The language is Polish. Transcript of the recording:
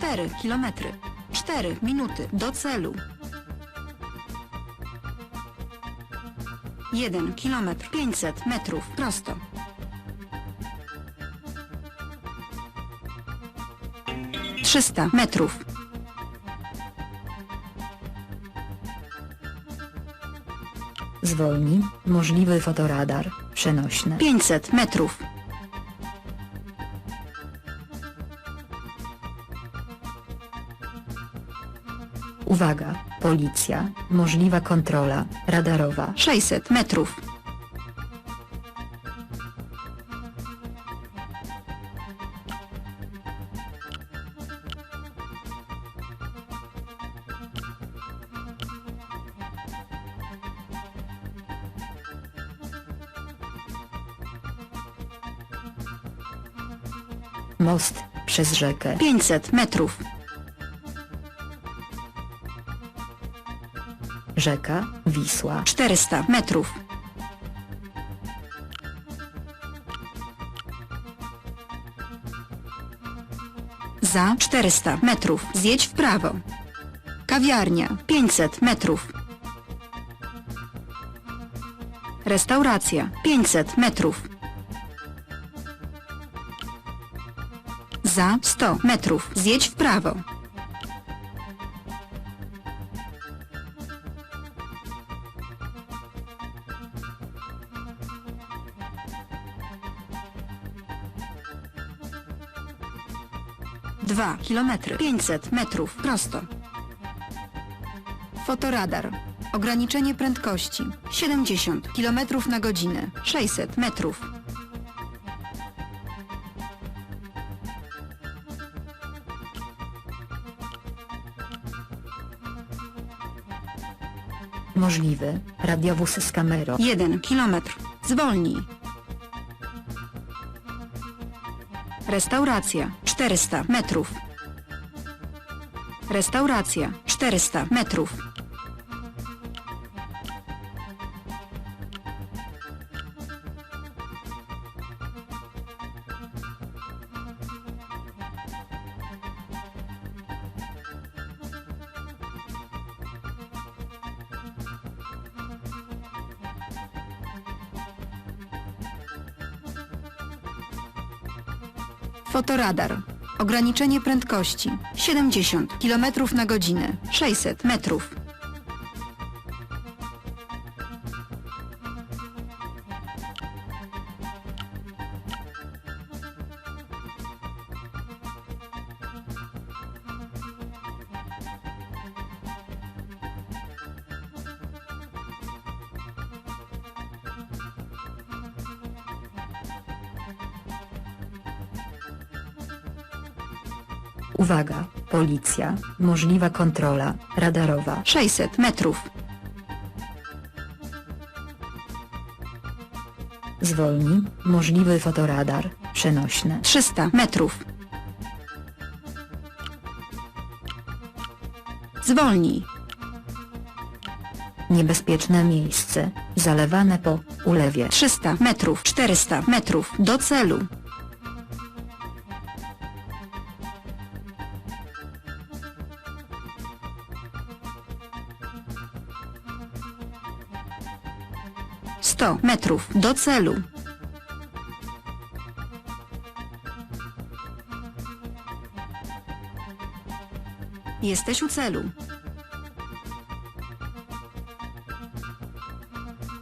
4 kilometry. 4 minuty do celu. 1 kilometr 500 metrów prosto. Trzysta metrów. Zwolnij, możliwy fotoradar, przenośny. 500 metrów. Uwaga, policja, możliwa kontrola, radarowa. 600 metrów. Most, przez rzekę. 500 metrów. Rzeka, Wisła. 400 metrów. Za 400 metrów zjedź w prawo. Kawiarnia 500 metrów. Restauracja 500 metrów. Za 100 metrów zjedź w prawo. Dwa kilometry. 500 metrów prosto. Fotoradar. Ograniczenie prędkości 70 km na godzinę. 600 metrów. Możliwy, radiowóz z kamerą. 1 kilometr. Zwolnij. Restauracja 400 metrów. Restauracja 400 metrów. Fotoradar. Ograniczenie prędkości 70 km na godzinę. 600 metrów. Uwaga, policja, możliwa kontrola, radarowa. 600 metrów. Zwolnij, możliwy fotoradar, przenośny. 300 metrów. Zwolnij. Niebezpieczne miejsce, zalewane po ulewie. 300 metrów. 400 metrów. Do celu. Sto metrów. Do celu. Jesteś u celu.